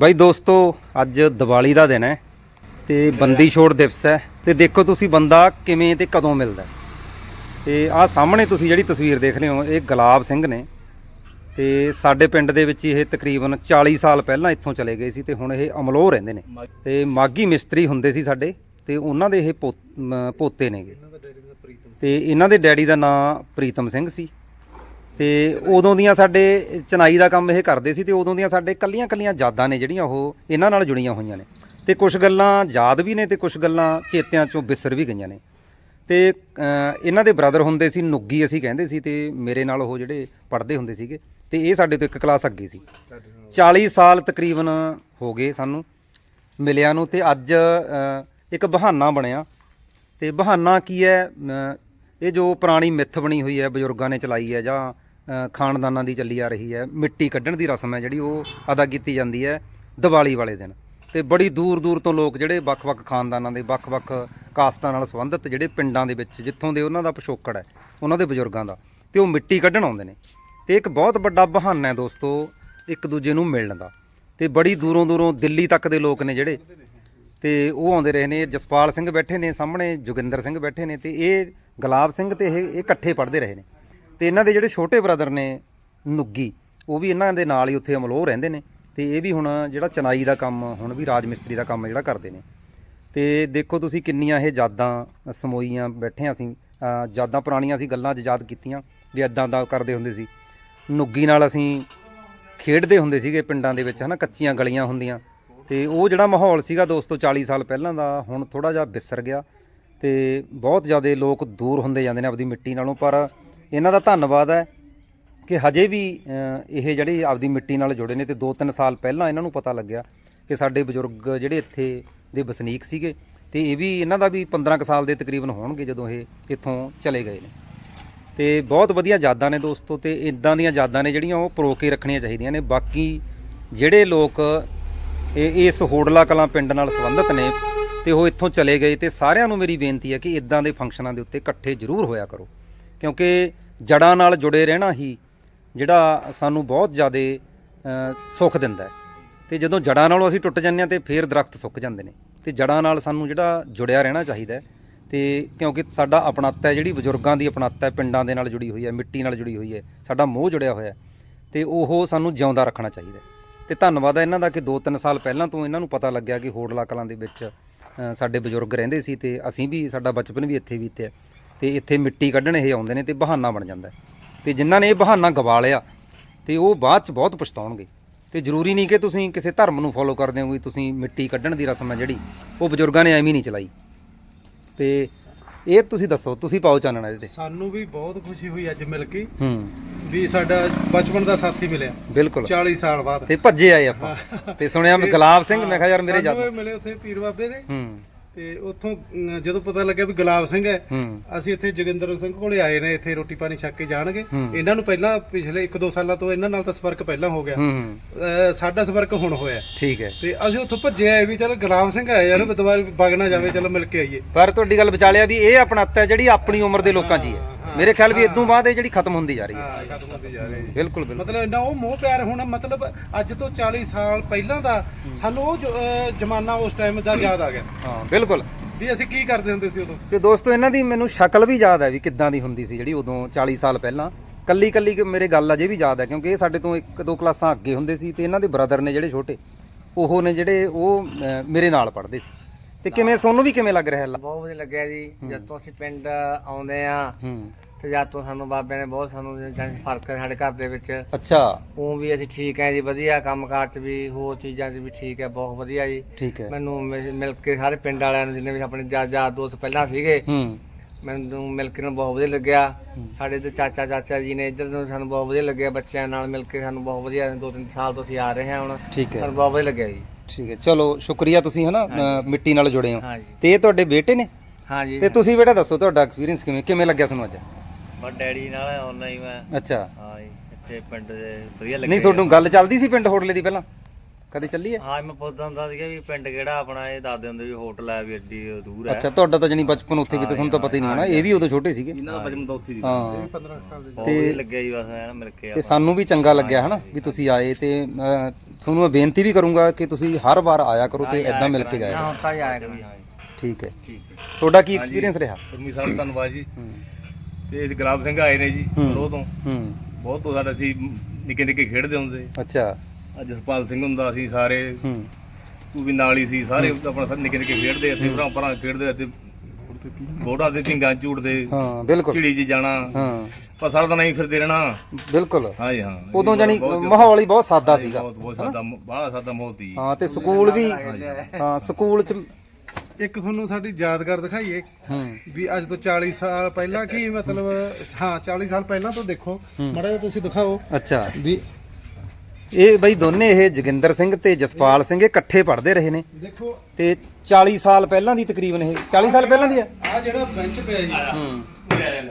ਬਾਈ ਦੋਸਤੋ, ਅੱਜ ਦੀਵਾਲੀ ਦਾ ਦਿਨ ਹੈ ਤੇ ਬੰਦੀ ਛੋੜ ਦਿਵਸ ਹੈ ਤੇ ਦੇਖੋ ਤੁਸੀਂ ਬੰਦਾ ਕਿਵੇਂ ਤੇ ਕਦੋਂ ਮਿਲਦਾ ਹੈ। ਤੇ ਆਹ ਸਾਹਮਣੇ ਤੁਸੀਂ ਜਿਹੜੀ ਤਸਵੀਰ ਦੇਖ ਰਹੇ ਹੋ, ਇਹ ਗੁਲਾਬ ਸਿੰਘ ਨੇ ਤੇ ਸਾਡੇ ਪਿੰਡ ਦੇ ਵਿੱਚ ਇਹ ਤਕਰੀਬਨ 40 ਸਾਲ ਪਹਿਲਾਂ ਇੱਥੋਂ ਚਲੇ ਗਏ ਸੀ ਤੇ ਹੁਣ ਇਹ ਅਮਲੋਹ ਰਹਿੰਦੇ ਨੇ। ਤੇ ਮਾਗੀ ਮਿਸਤਰੀ ਹੁੰਦੇ ਸੀ ਸਾਡੇ ਤੇ ਉਹਨਾਂ ਦੇ ਇਹ ਪੋ- ਪੋਤੇ ਨੇਗੇ। ਤੇ ਇਹਨਾਂ ਦੇ ਡੈਡੀ ਦਾ ਨਾਂ ਪ੍ਰੀਤਮ ਸਿੰਘ ਸੀ। ਤੇ ਉਦੋਂ ਦੀਆਂ ਸਾਡੇ ਚਨਾਈ ਦਾ ਕੰਮ ਇਹ ਕਰਦੇ ਸੀ ਤੇ ਉਦੋਂ ਦੀਆਂ ਸਾਡੇ ਕੱਲੀਆਂ ਕੱਲੀਆਂ ਯਾਦਾਂ ਨੇ ਜਿਹੜੀਆਂ ਉਹ ਇਹਨਾਂ ਨਾਲ ਜੁੜੀਆਂ ਹੋਈਆਂ ਨੇ। ਤੇ ਕੁਝ ਗੱਲਾਂ ਯਾਦ ਵੀ ਨੇ ਤੇ ਕੁਝ ਗੱਲਾਂ ਚੇਤਿਆਂ ਚੋਂ ਬਿਸਰ ਵੀ ਗਈਆਂ ਨੇ। ਤੇ ਇਹਨਾਂ ਦੇ ਬ੍ਰਦਰ ਹੁੰਦੇ ਸੀ ਨੁੱਗੀ ਅਸੀਂ ਕਹਿੰਦੇ ਸੀ ਤੇ ਮੇਰੇ ਨਾਲ ਉਹ ਜਿਹੜੇ ਪੜ੍ਹਦੇ ਹੁੰਦੇ ਸੀਗੇ ਤੇ ਇਹ ਸਾਡੇ ਤੋਂ ਇੱਕ ਕਲਾਸ ਅੱਗੇ ਸੀ। 40 ਸਾਲ ਤਕਰੀਬਨ ਹੋ ਗਏ ਸਾਨੂੰ ਮਿਲਿਆਂ ਨੂੰ ਤੇ ਅੱਜ ਇੱਕ ਬਹਾਨਾ ਬਣਿਆ। ਤੇ ਬਹਾਨਾ ਕੀ ਹੈ? ਇਹ ਜੋ ਪੁਰਾਣੀ ਮਿੱਥ ਬਣੀ ਹੋਈ ਹੈ, ਬਜ਼ੁਰਗਾਂ ਨੇ ਚਲਾਈ ਹੈ ਜਾਂ ਖਾਨਦਾਨਾਂ ਦੀ ਚੱਲੀ ਆ ਰਹੀ ਹੈ। ਮਿੱਟੀ ਕੱਢਣ ਦੀ ਰਸਮ ਹੈ ਜਿਹੜੀ ਉਹ ਅਦਾ ਕੀਤੀ ਜਾਂਦੀ ਹੈ ਦੀਵਾਲੀ ਵਾਲੇ ਦਿਨ। ਤੇ ਬੜੀ ਦੂਰ ਦੂਰ ਤੋਂ ਲੋਕ ਜਿਹੜੇ ਵੱਖ-ਵੱਖ ਖਾਨਦਾਨਾਂ ਦੇ, ਵੱਖ-ਵੱਖ ਕਾਸਤਾਂ ਨਾਲ ਸੰਬੰਧਿਤ ਜਿਹੜੇ ਪਿੰਡਾਂ ਦੇ ਵਿੱਚ, ਜਿੱਥੋਂ ਦੇ ਉਹਨਾਂ ਦਾ ਪਿਛੋਕੜ ਹੈ, ਉਹਨਾਂ ਦੇ ਬਜ਼ੁਰਗਾਂ ਦਾ, ਤੇ ਉਹ ਮਿੱਟੀ ਕੱਢਣ ਆਉਂਦੇ ਨੇ। ਤੇ ਇੱਕ ਬਹੁਤ ਵੱਡਾ ਬਹਾਨਾ ਹੈ ਦੋਸਤੋ, ਇੱਕ ਦੂਜੇ ਨੂੰ ਮਿਲਣ ਦਾ। ਤੇ ਬੜੀ ਦੂਰੋਂ ਦੂਰੋਂ ਦਿੱਲੀ ਤੱਕ ਦੇ ਲੋਕ ਨੇ ਜਿਹੜੇ, ਤੇ ਉਹ ਆਉਂਦੇ ਰਹੇ ਨੇ। ਜਸਪਾਲ ਸਿੰਘ ਬੈਠੇ ਨੇ ਸਾਹਮਣੇ, ਜੋਗਿੰਦਰ ਸਿੰਘ ਬੈਠੇ ਨੇ ਤੇ ਇਹ ਗੁਲਾਬ ਸਿੰਘ ਤੇ ਇਹ ਇਹ ਇਕੱਠੇ ਪੜ੍ਹਦੇ ਰਹੇ ਨੇ। ਤੇ ਇਹਨਾਂ ਦੇ ਜਿਹੜੇ ਛੋਟੇ ਬ੍ਰਦਰ ਨੇ ਨੁੱਗੀ, ਉਹ ਵੀ ਇਹਨਾਂ ਦੇ ਨਾਲ ਹੀ ਉੱਥੇ ਅਮਲੋਹ ਰਹਿੰਦੇ ਨੇ। ਤੇ ਇਹ ਵੀ ਹੁਣ ਜਿਹੜਾ ਚਨਾਈ ਦਾ ਕੰਮ, ਹੁਣ ਵੀ ਰਾਜ ਮਿਸਤਰੀ ਦਾ ਕੰਮ ਜਿਹੜਾ ਕਰਦੇ ਨੇ। ਤੇ ਦੇਖੋ ਤੁਸੀਂ ਕਿੰਨੀਆਂ ਇਹ ਯਾਦਾਂ, ਸਮੋਈਆਂ ਬੈਠੇ ਹਾਂ ਅਸੀਂ। ਯਾਦਾਂ ਪੁਰਾਣੀਆਂ ਅਸੀਂ ਗੱਲਾਂ 'ਚ ਯਾਦ ਕੀਤੀਆਂ ਵੀ ਇਦਾਂ ਦਾ ਕਰਦੇ ਹੁੰਦੇ ਸੀ। ਨੁੱਗੀ ਨਾਲ ਅਸੀਂ ਖੇਡਦੇ ਹੁੰਦੇ ਸੀਗੇ ਪਿੰਡਾਂ ਦੇ ਵਿੱਚ, ਹਨਾ, ਕੱਚੀਆਂ ਗਲੀਆਂ ਹੁੰਦੀਆਂ। ਤੇ ਉਹ ਜਿਹੜਾ ਮਾਹੌਲ ਸੀਗਾ ਦੋਸਤੋ 40 ਸਾਲ ਪਹਿਲਾਂ ਦਾ, ਹੁਣ ਥੋੜਾ ਜਿਹਾ ਵਿਸਰ ਗਿਆ। ਤੇ ਬਹੁਤ ਜ਼ਿਆਦਾ ਲੋਕ ਦੂਰ ਹੁੰਦੇ ਜਾਂਦੇ ਨੇ ਆਪਦੀ ਮਿੱਟੀ ਨਾਲੋਂ, ਪਰ ਇਹਨਾਂ ਦਾ ਧੰਨਵਾਦ ਹੈ ਕਿ ਹਜੇ ਵੀ ਇਹ ਜਿਹੜੇ ਆਪਦੀ ਮਿੱਟੀ ਨਾਲ ਜੁੜੇ ਨੇ ਤੇ 2-3 ਸਾਲ ਪਹਿਲਾਂ ਇਹਨਾਂ ਨੂੰ ਪਤਾ ਲੱਗਿਆ ਕਿ ਸਾਡੇ ਬਜ਼ੁਰਗ ਜਿਹੜੇ ਇੱਥੇ ਦੇ ਵਸਨੀਕ ਸੀਗੇ ਤੇ ਇਹ ਵੀ ਇਹਨਾਂ ਦਾ ਵੀ 15 ਕੁ ਸਾਲ ਦੇ ਤਕਰੀਬਨ ਹੋਣਗੇ ਜਦੋਂ ਇਹ ਇੱਥੋਂ ਚਲੇ ਗਏ ਨੇ। ਤੇ ਬਹੁਤ ਵਧੀਆ ਯਾਦਾਂ ਨੇ ਦੋਸਤੋ ਤੇ ਇਦਾਂ ਦੀਆਂ ਯਾਦਾਂ ਨੇ ਜਿਹੜੀਆਂ ਉਹ ਪਰੋ ਕੇ ਰੱਖਣੀਆਂ ਚਾਹੀਦੀਆਂ ਨੇ। ਬਾਕੀ ਜਿਹੜੇ ਲੋਕ ਇਹ ਇਸ ਹੋੜਲਾ ਕਲਾਂ ਪਿੰਡ ਨਾਲ ਸੰਬੰਧਿਤ ਨੇ ਤੇ ਉਹ ਇੱਥੋਂ ਚਲੇ ਗਏ ਤੇ ਸਾਰਿਆਂ ਨੂੰ ਮੇਰੀ ਬੇਨਤੀ ਹੈ ਕਿ ਇਦਾਂ ਦੇ ਫੰਕਸ਼ਨਾਂ ਦੇ ਉੱਤੇ ਇਕੱਠੇ ਜ਼ਰੂਰ ਹੋਇਆ ਕਰੋ। ਕਿਉਂਕਿ ਜੜਾਂ ਨਾਲ ਜੁੜੇ ਰਹਿਣਾ ਹੀ ਜਿਹੜਾ ਸਾਨੂੰ ਬਹੁਤ ਜ਼ਿਆਦਾ ਸੁੱਖ ਦਿੰਦਾ ਹੈ। ਤੇ ਜਦੋਂ ਜੜਾਂ ਨਾਲੋਂ ਅਸੀਂ ਟੁੱਟ ਜਾਂਦੇ ਹਾਂ ਤੇ ਫੇਰ ਦਰਖਤ ਸੁੱਕ ਜਾਂਦੇ ਨੇ। ਤੇ ਜੜਾਂ ਨਾਲ ਸਾਨੂੰ ਜਿਹੜਾ ਜੁੜਿਆ ਰਹਿਣਾ ਚਾਹੀਦਾ ਹੈ। ਤੇ ਕਿਉਂਕਿ ਸਾਡਾ ਆਪਣੱਤ ਹੈ, ਜਿਹੜੀ ਬਜ਼ੁਰਗਾਂ ਦੀ ਆਪਣੱਤ ਹੈ, ਪਿੰਡਾਂ ਦੇ ਨਾਲ ਜੁੜੀ ਹੋਈ ਹੈ, ਮਿੱਟੀ ਨਾਲ ਜੁੜੀ ਹੋਈ ਹੈ, ਸਾਡਾ ਮੋਹ ਜੁੜਿਆ ਹੋਇਆ ਹੈ। ਤੇ ਉਹ ਸਾਨੂੰ ਜਿਉਂਦਾ ਰੱਖਣਾ ਚਾਹੀਦਾ ਹੈ। ਤੇ ਧੰਨਵਾਦ ਹੈ ਇਹਨਾਂ ਦਾ ਕਿ 2-3 ਸਾਲ ਪਹਿਲਾਂ ਤੋਂ ਇਹਨਾਂ ਨੂੰ ਪਤਾ ਲੱਗਿਆ ਕਿ ਹੋੜਲਾ ਕਲਾਂ ਦੇ ਵਿੱਚ ਸਾਡੇ ਬਜ਼ੁਰਗ ਰਹਿੰਦੇ ਸੀ ਤੇ ਅਸੀਂ ਵੀ ਸਾਡਾ ਬਚਪਨ ਵੀ ਇੱਥੇ ਬੀਤਿਆ ਤੇ ਇੱਥੇ ਮਿੱਟੀ ਕੱਢਣ ਇਹ ਆਉਂਦੇ ਨੇ ਤੇ ਬਹਾਨਾ ਬਣ ਜਾਂਦਾ ਤੇ ਜਿਨ੍ਹਾਂ ਨੇ ਇਹ ਬਹਾਨਾ ਗਵਾ ਲਿਆ ਤੇ ਉਹ ਬਾਅਦ ਚ ਬਹੁਤ ਪਛਤਾਉਣਗੇ। ਤੇ ਜ਼ਰੂਰੀ ਨਹੀਂ ਕਿ ਤੁਸੀਂ ਕਿਸੇ ਧਰਮ ਨੂੰ ਫੋਲੋ ਕਰਦੇ ਹੋ ਵੀ ਤੁਸੀਂ ਮਿੱਟੀ ਕੱਢਣ ਦੀ ਰਸਮ ਹੈ ਜਿਹੜੀ ਉਹ ਬਜ਼ੁਰਗਾਂ ਨੇ ਐਵੇਂ ਨਹੀਂ ਚਲਾਈ। ਤੇ ਇਹ ਤੁਸੀਂ ਦੱਸੋ ਤੁਸੀਂ ਪਾਓ ਚਾਨਣਾ ਇਹਦੇ ਤੇ। ਸਾਨੂੰ ਵੀ ਬਹੁਤ ਖੁਸ਼ੀ ਹੋਈ ਅੱਜ ਮਿਲ ਕੇ ਹੂੰ। ਵੀ ਸਾਡਾ ਬਚਪਨ ਦਾ ਸਾਥੀ ਮਿਲਿਆ। ਬਿਲਕੁਲ। 40 ਸਾਲ ਬਾਅਦ। ਤੇ ਭੱਜੇ ਆਏ ਆਪਾਂ। ਤੇ ਸੁਣਿਆ ਮੈਂ ਗੁਲਾਬ ਸਿੰਘ ਮੈਂ ਕਿਹਾ ਯਾਰ ਮੇਰੇ ਸਾਨੂੰ ਇਹ ਮਿਲੇ ਉੱਥੇ ਪੀਰ ਬਾਬੇ ਦੇ। ਹੂੰ। ਤੇ ਉੱਥੋਂ ਅਮ, ਜਦੋਂ ਪਤਾ ਲੱਗਿਆ ਵੀ ਗੁਲਾਬ ਸਿੰਘ ਹੈ ਹੂੰ। ਅਸੀਂ ਇੱਥੇ ਜੋਗਿੰਦਰ ਸਿੰਘ ਕੋਲੇ ਆਏ ਨੇ ਇੱਥੇ ਰੋਟੀ ਪਾਣੀ ਛੱਕ ਕੇ ਜਾਣਗੇ। ਹੂੰ। ਇਹਨਾਂ ਨੂੰ ਪਹਿਲਾਂ ਪਿਛਲੇ 1-2 ਸਾਲਾਂ ਤੋਂ ਇਹਨਾਂ ਨਾਲ ਤਾਂ ਸੰਪਰਕ ਪਹਿਲਾਂ ਹੋ ਗਿਆ। ਹੂੰ। ਸਾਡਾ ਸੰਪਰਕ ਹੁਣ ਹੋਇਆ। ਠੀਕ ਹੈ। ਤੇ ਅਸੀਂ ਉੱਥੋਂ ਭੱਜੇ ਆਏ ਵੀ ਚਲ ਗੁਲਾਬ ਸਿੰਘ ਆਇਆ ਯਾਰ ਦੁਬਾਰਾ ਵਗ ਨਾ ਜਾਵੇ ਚਲੋ ਮਿਲ ਕੇ ਆਈਏ। ਪਰ ਤੁਹਾਡੀ ਗੱਲ ਵਿਚਾਲਿਆ ਵੀ ਇਹ ਆਪਣਾ ਹੈ ਜਿਹੜੀ ਆਪਣੀ ਉਮਰ ਦੇ ਲੋਕਾਂ 'ਚ ਹੀ ਹੈ। ਮੇਰੇ ਖਿਆਲ ਵੀ ਇਦੋਂ ਬਾਅਦ ਇਹ ਜਿਹੜੀ ਖਤਮ ਹੁੰਦੀ ਜਾ ਰਹੀ ਹੈ। ਹਾਂ ਖਤਮ ਹੁੰਦੇ ਜਾ ਰਹੇ ਜੀ। ਬਿਲਕੁਲ ਬਿਲਕੁਲ। ਮਤਲਬ ਇੰਨਾ ਉਹ ਮੋਹ ਪਿਆਰ ਹੋਣਾ ਮਤਲਬ ਅੱਜ ਤੋਂ 40 ਸਾਲ ਪਹਿਲਾਂ ਦਾ ਸਾਨੂੰ ਉਹ ਜ- ਅਹ ਜ਼ਮਾਨਾ ਉਸ ਟਾਈਮ ਦਾ ਯਾਦ ਆ ਗਿਆ। ਹਾਂ ਬਿਲਕੁਲ। ਵੀ ਅਸੀਂ ਕੀ ਕਰਦੇ ਹੁੰਦੇ ਸੀ ਉਦੋਂ? ਤੇ ਦੋਸਤੋ ਇਹਨਾਂ ਦੀ ਮੈਨੂੰ ਸ਼ਕਲ ਵੀ ਯਾਦ ਹੈ ਵੀ ਕਿੱਦਾਂ ਦੀ ਹੁੰਦੀ ਸੀ ਜਿਹੜੀ ਉਦੋਂ 40 ਸਾਲ ਪਹਿਲਾਂ। ਕੱਲੀ ਕੱਲੀ ਕਿ ਮੇਰੇ ਗੱਲ ਅਜੇ ਵੀ ਯਾਦ ਹੈ ਕਿਉਂਕਿ ਇਹ ਸਾਡੇ ਤੋਂ ਇੱਕ ਦੋ ਕਲਾਸਾਂ ਅੱਗੇ ਹੁੰਦੇ ਸੀ ਤੇ ਇਹਨਾਂ ਦੇ ਬ੍ਰਦਰ ਨੇ ਜਿਹੜੇ ਛੋਟੇ ਉਹ ਨੇ ਜਿਹੜੇ ਉਹ ਅਹ, ਮੇਰੇ ਨਾਲ ਪੜ੍ਹਦੇ ਸੀ। ਤੇ ਕਿਵੇਂ ਸੋਨੂੰ ਵੀ ਕਿਵੇਂ ਲੱਗ ਰਿਹਾ ਹੈ? ਬਹੁਤ ਵਧੀਆ ਲੱਗਿਆ ਜੀ। ਹੂੰ। ਜਦ ਤੋਂ ਅਸੀਂ ਪਿੰਡ ਆਉਂਦੇ ਆ ਹੂੰ। ਤੇ ਜਦ ਤੋਂ ਸਾਨੂੰ ਬਾਬਿਆਂ ਨੇ ਬਹੁਤ ਸਾਨੂੰ ਜਾਣੀ ਫ਼ਰਕ ਹੈ ਸਾਡੇ ਘਰ ਦੇ ਵਿੱਚ। ਅੱਛਾ। ਉਹ ਵੀ ਅਸੀਂ ਠੀਕ ਹੈ ਜੀ ਵਧੀਆ ਕੰਮਕਾਰ ਚ ਵੀ ਹੋਰ ਚੀਜ਼ਾਂ 'ਚ ਵੀ ਠੀਕ ਹੈ ਬਹੁਤ ਵਧੀਆ ਜੀ। ਠੀਕ ਹੈ। ਮੈਨੂੰ ਮਿਲ ਮਿਲ ਕੇ ਸਾਰੇ ਪਿੰਡ ਵਾਲਿਆਂ ਨੂੰ ਜਿੰਨੇ ਵੀ ਆਪਣੇ ਯਾਰ ਯਾਰ ਦੋਸਤ ਪਹਿਲਾਂ ਸੀਗੇ ਹੂੰ। ਮੈਨੂੰ ਮਿਲ ਕੇ ਨੂੰ ਬਹੁਤ ਵਧੀਆ ਲੱਗਿਆ। ਹੂੰ। ਸਾਡੇ ਤੇ ਚਾਚਾ ਚਾਚਾ ਜੀ ਨੇ ਇੱਧਰ ਨੂੰ ਸਾਨੂੰ ਬਹੁਤ ਵਧੀਆ ਲੱਗਿਆ ਬੱਚਿਆਂ ਨਾਲ ਮਿਲ ਕੇ ਸਾਨੂੰ ਬਹੁਤ ਵਧੀਆ ਦੋ ਤਿੰਨ ਸਾਲ ਤੋਂ ਅਸੀਂ ਆ ਰਹੇ ਹਾਂ ਹੁਣ। ਠੀਕ ਹੈ। ਸਾਨੂੰ ਬਹੁਤ ਵਧੀਆ ਲੱਗਿਆ ਜੀ। ਠੀਕ ਹੈ। ਚਲੋ ਸ਼ੁਕਰੀਆ ਤੁਸੀਂ ਹਨਾ ਮਿੱਟੀ ਨਾਲ ਜੁੜੇ ਹੋ। ਤੇ ਇਹ ਤੁਹਾਡੇ ਬੇਟੇ ਨੇ? ਹਾਂ ਜੀ ਤੇ ਤੁਸੀਂ ਬੇਟਾ ਦੱਸੋ ਤੁਹਾਡਾ ਐਕਸਪੀਰੀਅੰਸ ਕਿਵੇਂ ਕਿਵੇਂ ਲੱਗਿਆ ਤੁਹਾਨੂੰ ਅੱਜ? ਮੈਂ ਡੈਡੀ ਨਾਲ ਆਉਣਾ ਹੀ ਮੈਂ। ਅੱਛਾ। ਹਾਂ ਜੀ ਇੱਥੇ ਪਿੰਡ ਦੇ ਵਧੀਆ ਨਹੀਂ ਤੁਹਾਨੂੰ ਗੱਲ ਚੱਲਦੀ ਸੀ ਪਿੰਡ ਹੋਟਲੇ ਦੀ ਪਹਿਲਾਂ? ਕਦੇ ਚੱਲੀ ਹੈ ਹਾਂ ਮੈਂ ਪੁੱਛਦਾ ਹੁੰਦਾ ਸੀਗਾ ਵੀ ਪਿੰਡ ਕਿਹੜਾ ਆਪਣਾ ਇਹ ਦੱਸਦੇ ਹੁੰਦੇ ਵੀ ਹੋਟਲ ਹੈ ਵੀ ਏਡੀ ਦੂਰ ਹੈ। ਅੱਛਾ ਤੁਹਾਡਾ ਤਾਂ ਜਣੀ ਬਚਪਨ ਉੱਥੇ ਵੀ ਤੇ ਤੁਹਾਨੂੰ ਤਾਂ ਪਤਾ ਹੀ ਨਹੀਂ ਹੋਣਾ। ਇਹ ਵੀ ਉਦੋਂ ਛੋਟੇ ਸੀਗੇ। ਇਹਨਾਂ ਦਾ ਬਚਪਨ ਤਾਂ ਉੱਥੇ ਦੀ ਹਾਂ। 15 ਸਾਲ ਦੇ ਬਹੁਤ ਵਧੀਆ ਲੱਗਿਆ ਜੀ ਬਸ ਐਨ ਮਿਲ ਕੇ ਤੇ ਸਾਨੂੰ ਵੀ ਚੰਗਾ ਲੱਗਿਆ ਹਨਾ ਵੀ ਤੁਸੀਂ ਆਏ ਤੇ ਤੁਹਾਨੂੰ ਮੈਂ ਬੇਨਤੀ ਵੀ ਕਰੂੰਗਾ ਕਿ ਤੁਸੀਂ ਹਰ ਵਾਰ ਆਇਆ ਕਰੋ ਤੇ ਇਦਾਂ ਮਿਲ ਕੇ ਜਾਇਆ ਹਾਂ ਕਰੋ। ਹੁਣ ਤਾਂ ਹੀ ਆਇਆ ਠੀਕ ਹੈ। ਠੀਕ ਹੈ। ਤੁਹਾਡਾ ਕੀ ਐਕਸਪੀਰੀਅੰਸ ਰਿਹਾ? ਗੁਰਮੀ ਸਾਹਿਬ ਧੰਨਵਾਦ ਜੀ। ਹੂੰ। ਤੇ ਇਹ ਗੁਲਾਬ ਸਿੰਘ ਆਏ ਨੇ ਜੀ ਹੂੰ। ਤੋਂ। ਹੂੰ। ਬਹੁਤ ਤੋਂ ਸਾਡਾ ਅਸੀਂ ਨਿੱਕੇ ਨਿੱਕੇ ਖੇਡਦੇ ਹੁੰਦੇ। ਅੱਛਾ। ਅੱਜ ਜਸਪਾਲ ਸਿੰਘ ਹੁੰਦਾ ਅਸੀਂ ਸਾਰੇ ਹੂੰ। ਤੂੰ ਵੀ ਨਾਲ ਹੀ ਸੀ ਸਾਰੇ ਆਪਣਾ ਸਾਰੇ ਨਿੱਕੇ ਨਿੱਕੇ ਖੇਡਦੇ ਇੱਥੇ ਭਰਾ ਭਰਾ ਖੇਡਦੇ ਇੱਥੇ ਬੋੜਾ ਦੇ ਢਿੰਗਾਂ ਝੂੜਦੇ ਹਾਂ ਬਿਲਕੁਲ। ਝਿੜੀ 'ਚ ਜਾਣਾ। ਹਾਂ। ਪਰ ਸਾਰਾ ਤਾਂ ਨਹੀਂ ਫਿਰਦੇ ਰਹਿਣਾ। ਬਿਲਕੁਲ। ਹਾਂ ਜੀ ਹਾਂ। ਉਦੋਂ ਜਾਨੀ ਬਹੁਤ- ਮਾਹੌਲ ਹੀ ਬਹੁਤ ਸਾਦਾ ਸੀਗਾ ਬਹੁਤ ਬਹੁਤ ਸਾਦਾ ਬਾਹਲਾ ਸਾਦਾ ਮਾਹੌਲ ਸੀ। ਹਾਂ ਤੇ ਸਕੂਲ ਵੀ ਹਾਂ ਸਕੂਲ ਚ ਇੱਕ ਤੁਹਾਨੂੰ ਸਾਡੀ ਯਾਦਗਾਰ ਦਿਖਾਈਏ ਹੂੰ ਵੀ ਅੱਜ ਤੋਂ 40 ਸਾਲ ਪਹਿਲਾਂ ਕੀ ਮਤਲਬ ਹਾਂ 40 ਸਾਲ ਪਹਿਲਾਂ ਤੋਂ ਦੇਖੋ। ਮਾੜਾ ਤੁਸੀਂ ਦਿਖਾਓ ਅੱਛਾ ਵੀ ਇਹ ਬਈ ਦੋਨੇ ਇਹ ਜੋਗਿੰਦਰ ਸਿੰਘ ਤੇ ਜਸਪਾਲ ਸਿੰਘ ਇਹ ਇਕੱਠੇ ਪੜ੍ਹਦੇ ਰਹੇ ਨੇ। ਦੇਖੋ। ਤੇ 40 ਸਾਲ ਪਹਿਲਾਂ ਦੀ ਤਕਰੀਬਨ ਇਹ। 40 ਸਾਲ ਪਹਿਲਾਂ ਦੀ ਹੈ? ਆ ਜਿਹੜਾ ਬੈਂਚ ਪਿਆ ਜੀ। ਹੂੰ।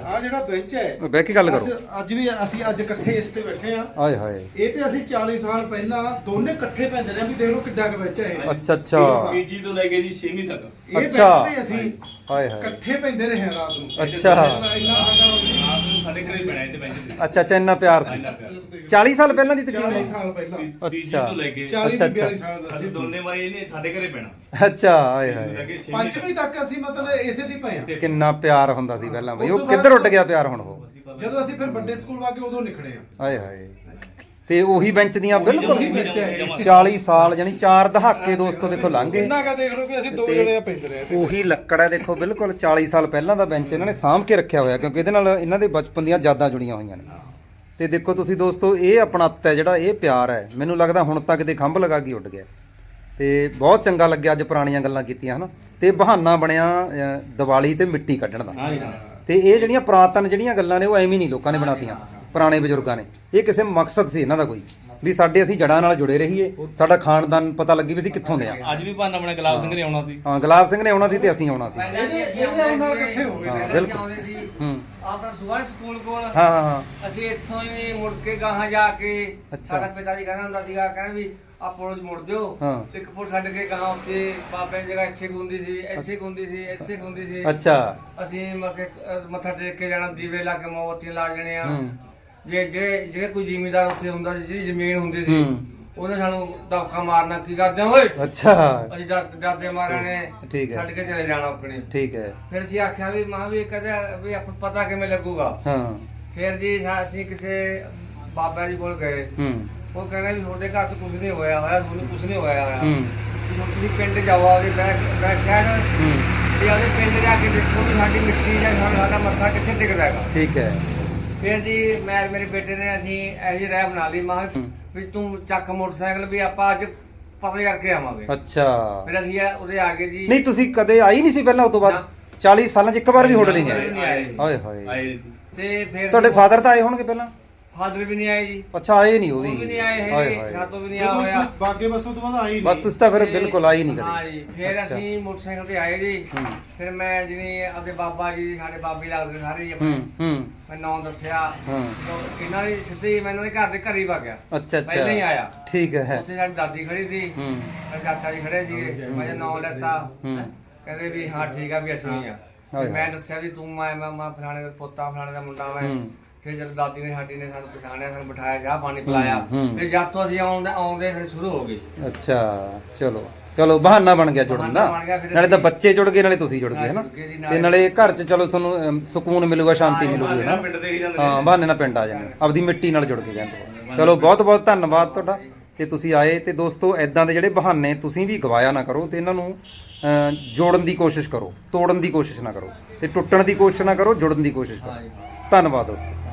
ਆ ਜਿਹੜਾ ਬੈਂਚ ਹੈ। ਬਹਿ ਕੇ ਗੱਲ ਕਰੋ। ਅੱਜ- ਅੱਜ ਵੀ ਅਸੀਂ ਅੱਜ ਇਕੱਠੇ ਇਸ ਤੇ ਬੈਠੇ ਆ ਆਏ ਹਾਏ। ਇਹ ਤੇ ਅਸੀਂ 40 ਸਾਲ ਪਹਿਲਾਂ ਦੋਨੇ ਇਕੱਠੇ ਪੈਂਦੇ ਰਹੇ ਵੀ ਦੇਖ ਲਓ ਕਿੱਡਾ ਕੁ ਬੈਂਚ ਹੈ ਇਹ। ਅੱਛਾ ਅੱਛਾ। ਕੇਜੀ ਤੋਂ ਲੈ ਕੇ ਜੀ 6ਵੀਂ ਤੱਕ। ਇਹ ਬੈਂਚ ਅੱਛਾ। ਤੇ ਅਸੀਂ ਹਾਏ ਹਾਏ। ਇਕੱਠੇ ਪੈਂਦੇ ਰਹੇ ਰਾਤ ਨੂੰ। ਅੱਛਾ। ਇੰਨਾ ਸਾਡਾ ਸਾਡੇ ਘਰੇ ਪੈਣਾ ਇੱਥੇ ਬੈਂਚ ਤੇ ਅੱਛਾ ਅੱਛਾ ਇੰਨਾ ਪਿਆਰ ਸੀ। 40 ਸਾਲ ਪਹਿਲਾਂ ਦੀ ਤਕਰੀਬਨ 40 ਇਹ? ਸਾਲ ਪਹਿਲਾਂ। ਤੀਜੀ ਅੱਛਾ। ਤੋਂ ਲੈ ਕੇ 40 ਅੱਛਾ, 42 ਸਾਲ ਦਾ ਅਸੀਂ ਸੀ। ਦੋਨੇ ਵਾਰੀ ਇਹਨੇ ਸਾਡੇ ਘਰੇ ਪੈਣਾ ਅੱਛਾ ਹਾਏ ਲੈ ਹਾਏ। ਕੇ 6ਵੀਂ ਪੰਜਵੀਂ ਤੱਕ ਅਸੀਂ ਮਤਲਬ ਇਸੇ ਦੀ ਪਏ ਆ ਕਿੰਨਾ ਪਿਆਰ ਹੁੰਦਾ ਸੀ ਪਹਿਲਾਂ ਬਈ। ਉਹ ਕਿੱਧਰ ਉੱਡ ਗਿਆ ਪਿਆਰ ਹੁਣ ਉਹ? ਜਦੋਂ ਅਸੀਂ ਫਿਰ ਵੱਡੇ ਸਕੂਲ ਵਾ ਕੇ ਉਦੋਂ ਨਿਕਲੇ ਆ ਹਾਏ ਹਾਏ। ਤੇ ਉਹੀ ਬੈਂਚ ਦੀਆਂ ਬਿਲਕੁਲ ਉਹੀ ਬੈਂਚ ਹੈ 40 ਸਾਲ ਯਾਨੀ 4 ਦਹਾਕੇ ਦੋਸਤੋ ਦੇਖੋ ਲੰਘ ਗਏ। ਇੰਨਾ ਕਾ ਦੇਖ ਲਓ ਵੀ ਅਸੀਂ ਦੋ ਜਣੇ ਪੈਂਦੇ ਰਹੇ ਤੇ ਉਹੀ ਲੱਕੜ ਹੈ ਦੇਖੋ ਬਿਲਕੁਲ 40 ਸਾਲ ਪਹਿਲਾਂ ਦਾ ਬੈਂਚ ਇਹਨਾਂ ਨੇ ਸਾਂਭ ਕੇ ਰੱਖਿਆ ਹੋਇਆ ਕਿਉਂਕਿ ਇਹਦੇ ਨਾਲ ਇਹਨਾਂ ਦੇ ਬਚਪਨ ਦੀਆਂ ਯਾਦਾਂ ਜੁੜੀਆਂ ਹੋਈਆਂ ਨੇ। ਤੇ ਦੇਖੋ ਤੁਸੀਂ ਦੋਸਤੋ ਇਹ ਆਪਣਾ ਅੱਤ ਹੈ ਜਿਹੜਾ ਇਹ ਪਿਆਰ ਹੈ। ਮੈਨੂੰ ਲੱਗਦਾ ਹੁਣ ਤੱਕ ਦੇ ਖੰਭ ਲਗਾ ਕੇ ਉੱਡ ਗਿਆ। ਤੇ ਬਹੁਤ ਚੰਗਾ ਲੱਗਿਆ ਅੱਜ ਪੁਰਾਣੀਆਂ ਗੱਲਾਂ ਕੀਤੀਆਂ ਹਨਾ? ਤੇ ਬਹਾਨਾ ਬਣਿਆ ਦੀਵਾਲੀ ਤੇ ਮਿੱਟੀ ਕੱਢਣ ਦਾ। ਤੇ ਇਹ ਜਿਹੜੀਆਂ ਪੁਰਾਤਨ ਜਿਹੜੀਆਂ ਗੱਲਾਂ ਨੇ ਉਹ ਐਵੇਂ ਨਹੀਂ ਲੋਕਾਂ ਨੇ ਬਣਾਤੀਆਂ। ਪੁਰਾਣੇ ਬਜ਼ੁਰਗਾਂ ਨੇ। ਇਹ ਕਿਸੇ ਮਕਸਦ ਸੀ ਇਹਨਾਂ ਦਾ ਕੋਈ ਵੀ ਸਾਡੇ ਅਸੀਂ ਜੜਾਂ ਨਾਲ ਜੁੜੇ ਰਹੀਏ ਸਾਡਾ ਖਾਨਦਾਨ ਪਤਾ ਲੱਗੀ ਵੀ ਅਸੀਂ ਕਿੱਥੋਂ ਦੇ ਆ। ਅੱਜ ਵੀ ਬਹਾਨਾ ਬਣੇ ਗੁਲਾਬ ਸਿੰਘ ਨੇ ਆਉਣਾ ਸੀ। ਹਾਂ ਗੁਲਾਬ ਸਿੰਘ ਨੇ ਆਉਣਾ ਸੀ ਤੇ ਅਸੀਂ ਆਉਣਾ ਸੀ। ਹੋ ਬਿਲਕੁਲ। ਹੂੰ। ਆਪਣਾ ਸਕੂਲ ਕੋਲ। ਹਾਂ ਹਾਂ ਹਾਂ। ਅਸੀਂ ਇੱਥੋਂ ਹੀ ਮੁੜ ਕੇ ਗਾਹਾਂ ਜਾ ਕੇ ਅੱਛਾ। ਸਾਡਾ ਪਿਤਾ ਜੀ ਕਹਿੰਦਾ ਹੁੰਦਾ ਸੀਗਾ ਕਹਿੰਦਾ ਵੀ ਆ ਪੁਲ ਮੁੜ ਦਿਓ ਹਾਂ। ਇੱਕ ਪੁਲ ਛੱਡ ਕੇ ਗਾਹਾਂ ਉੱਥੇ ਬਾਬੇ ਦੀ ਜਗ੍ਹਾ ਇੱਥੇ ਗੁੰਦੀ ਸੀ ਇੱਥੇ ਗੁੰਦੀ ਸੀ ਇੱਥੇ ਗੁੰਦੀ ਸੀ। ਅੱਛਾ। ਅਸੀਂ ਮੱਕੇ ਮੱਥਾ ਟੇਕ ਕੇ ਜਾਣਾ ਦੀਵੇ ਲਾ ਕੇ ਮੋਮਬੱਤੀਆਂ ਲਾ ਜਣੇ ਆ। ਹੂੰ। ਜੇ ਜਿਹੜੇ ਜਿਹੜੇ ਕੋਈ ਜ਼ਿਮੀਂਦਾਰ ਉੱਥੇ ਹੁੰਦਾ ਸੀ ਜਿਹਦੀ ਜ਼ਮੀਨ ਹੁੰਦੀ ਸੀ ਹੂੰ। ਉਹਨੇ ਸਾਨੂੰ ਦਬਕਾ ਮਾਰਨਾ ਕੀ ਕਰਦੇ ਹੋ ਓਏ? ਅੱਛਾ। ਅਸੀਂ ਡਰ ਡਰਦੇ ਮਾਰਿਆਂ ਨੇ ਠੀਕ ਹੈ। ਛੱਡ ਕੇ ਚਲੇ ਜਾਣਾ ਆਪਣੇ। ਠੀਕ ਹੈ। ਫਿਰ ਅਸੀਂ ਆਖਿਆ ਵੀ ਮਾਂ ਵੀ ਕਦੇ ਵੀ ਆਪਾਂ ਨੂੰ ਪਤਾ ਕਿਵੇਂ ਲੱਗੂਗਾ? ਹਾਂ। ਫਿਰ ਜੀ ਅਸੀਂ ਕਿਸੇ ਬਾਬਾ ਜੀ ਕੋਲ ਗਏ। ਹੂੰ। ਉਹ ਕਹਿੰਦਾ ਵੀ ਤੁਹਾਡੇ ਘਰ ਤੋਂ ਕੁਝ ਨਹੀਂ ਹੋਇਆ ਹੋਇਆ ਤੁਹਾਨੂੰ ਕੁਝ ਨਹੀਂ ਹੋਇਆ ਹੋਇਆ। ਹੂੰ। ਹੁਣ ਤੁਸੀਂ ਪਿੰਡ ਜਾਓ ਆਪਦੇ ਬੈਕ ਬੈਕ ਸਾਈਡ। ਹੂੰ। ਤੇ ਆਪਦੇ ਪਿੰਡ ਜਾ ਕੇ ਦੇਖੋ ਵੀ ਸਾਡੀ ਮਿੱਟੀ ਜਾਂ ਸਾਡਾ ਸਾਡਾ ਮੱਥਾ ਕਿੱਥੇ ਟਿਕਦਾ ਹੈਗਾ। ਠੀਕ ਹੈ। ਫਿਰ ਜੀ ਮੈਂ ਮੇਰੇ ਬੇਟੇ ਨੇ ਅਸੀਂ ਇਹੋ ਜਿਹੀ ਰਹਿ ਬਣਾ ਲਈ ਮਾਂ। ਵੀ ਤੂੰ ਚੱਕ ਮੋਟਰਸਾਈਕਲ ਵੀ ਆਪਾਂ ਅੱਜ ਪਤਾ ਕਰਕੇ ਆਵਾਂਗੇ। ਅੱਛਾ। ਫਿਰ ਅਸੀਂ ਇਹ- ਉਹਦੇ ਆ ਗਏ ਜੀ ਨਹੀਂ ਤੁਸੀਂ ਕਦੇ ਆਈ ਨਹੀਂ ਸੀ ਪਹਿਲਾਂ ਉਸ ਤੋਂ ਬਾਅਦ 40 ਸਾਲਾਂ 'ਚ ਇੱਕ ਵਾਰ ਵੀ ਹੋੜ ਨਹੀਂ ਨਹੀਂ ਆਏ? ਆਏ। ਹਾਏ ਹਾਏ। ਆਏ ਤੇ ਫਿਰ ਤੁਹਾਡੇ ਫਾਦਰ ਤਾਂ ਆਏ ਹੋਣਗੇ ਪਹਿਲਾਂ? ਫਾਦਰ ਵੀ ਨਹੀਂ ਆਏ ਜੀ। ਅੱਛਾ ਆਏ ਨਹੀਂ ਉਹ ਉਹ ਵੀ ਵੀ ਨਹੀਂ ਆਏ ਹਾਏ ਹੈਗੇ ਹਾਏ ਸਾਤੋਂ ਵੀ ਨਹੀਂ ਆ ਹੋਇਆ ਬਾਗੇ ਬਸੋਂ ਤੋਂ ਬਾਅਦ ਆਈ ਬਸ ਤੁਸੀਂ ਤਾਂ ਫਿਰ ਬਿਲਕੁਲ ਆਈ ਨਹੀਂ ਹਾਂ ਕਦੇ ਜੀ ਫਿਰ ਅੱਛਾ। ਅਸੀਂ ਮੋਟਰਸਾਈਕਲ ਤੇ ਆਏ ਜੀ। ਹੂੰ। ਫਿਰ ਮੈਂ ਜਿਵੇਂ ਆਪਦੇ ਬਾਬਾ ਜੀ ਸਾਡੇ ਬਾਬੇ ਲੱਗਦੇ ਸਾਰੇ ਜੀ ਆਪਣੇ ਹੂੰ ਹੂੰ। ਮੈਂ ਨਾਂ ਦੱਸਿਆ। ਹਾਂ। ਤੇ ਇਹਨਾਂ ਦੇ ਸਿੱਧੇ ਹੀ ਮੈਂ ਇਹਨਾਂ ਦੇ ਘਰ ਦੇ ਘਰ ਹੀ ਵਗ ਗਿਆ। ਅੱਛਾ ਅੱਛਾ। ਪਹਿਲਾਂ ਹੀ ਆਇਆ। ਠੀਕ ਹੈ। ਉੱਥੇ ਸਾਡੀ ਦਾਦੀ ਖੜੀ ਸੀ। ਹੂੰ। ਮੇਰੇ ਚਾਚਾ ਜੀ ਖੜੇ ਸੀ ਮੈਂ ਨਾਂ ਲੈਤਾ। ਹੂੰ। ਕਹਿੰਦੇ ਵੀ ਹਾਂ ਠੀਕ ਆ ਵੀ ਅਸੀਂ ਆ। ਹਾਏ ਮੈਂ ਦੱਸਿਆ ਵੀ ਤੂੰ ਮੈਂ ਮੈਂ ਮੈਂ ਫਲਾਣੇ ਦਾ ਪੋਤਾ ਫਲਾਣੇ ਦਾ ਮੁੰਡਾ ਮੈਂ। ਹੂੰ। ਫਿਰ ਜਦ ਦਾਦੀ ਨੇ ਸਾਡੀ ਨੇ ਸਾਨੂੰ ਪਛਾਣਿਆ ਸਾਨੂੰ ਬਿਠਾਇਆ ਚਾਹ ਪਾਣੀ ਪਿਲਾਇਆ ਹੂੰ। ਫਿਰ ਜਦ ਤੋਂ ਅਸੀਂ ਆਉਂਦੇ ਆਉਂਦੇ ਫਿਰ ਸ਼ੁਰੂ ਹੋ ਗਏ। ਅੱਛਾ ਚਲੋ। ਚਲੋ ਬਹਾਨਾ ਬਣ ਗਿਆ ਜੁੜਨ ਦਾ। ਬਹਾਨਾ ਬਣ ਗਿਆ, ਫਿਰ ਨਾਲੇ ਤਾਂ ਬੱਚੇ ਜੁੜ ਗਏ ਨਾਲੇ ਤੁਸੀਂ ਜੁੜ ਗਏ ਹਨਾ? ਜੁੜ ਗਏ ਜੀ, ਤੇ ਨਾਲੇ- ਘਰ 'ਚ ਚਲੋ ਤੁਹਾਨੂੰ ਅਮ, ਸਕੂਨ ਮਿਲੂਗਾ ਸ਼ਾਂਤੀ ਮਿਲੂਗੀ ਹਨਾ? ਪਿੰਡ ਦੇ ਹੀ ਜਾਂਦੇ ਹਾਂ ਬਹਾਨੇ ਨਾਲ ਪਿੰਡ ਆ ਜਾਂਦੇ ਆਪਦੀ ਮਿੱਟੀ ਨਾਲ ਜੁੜ ਕੇ ਜਾਂਦੇ ਚਲੋ ਬਹੁਤ ਬਹੁਤ ਧੰਨਵਾਦ ਤੁਹਾਡਾ। ਤੇ ਤੁਸੀਂ ਆਏ ਤੇ ਦੋਸਤੋ ਐਦਾਂ ਦੇ ਜਿਹੜੇ ਬਹਾਨੇ ਤੁਸੀਂ ਵੀ ਗਵਾਇਆ ਨਾ ਕਰੋ ਤੇ ਇਹਨਾਂ ਨੂੰ ਅਮ, ਜੋੜਨ ਦੀ ਕੋਸ਼ਿਸ਼ ਕਰੋ ਤੋੜਨ ਦੀ ਕੋਸ਼ਿਸ਼ ਨਾ ਕਰੋ ਤੇ ਟੁੱਟਣ ਦੀ ਕੋਸ਼ਿਸ਼ ਨਾ ਕਰੋ ਜੁੜਨ ਦੀ ਕੋਸ਼ਿਸ਼ ਕਰੋ। ਧੰਨਵਾਦ ਦੋਸਤੋ।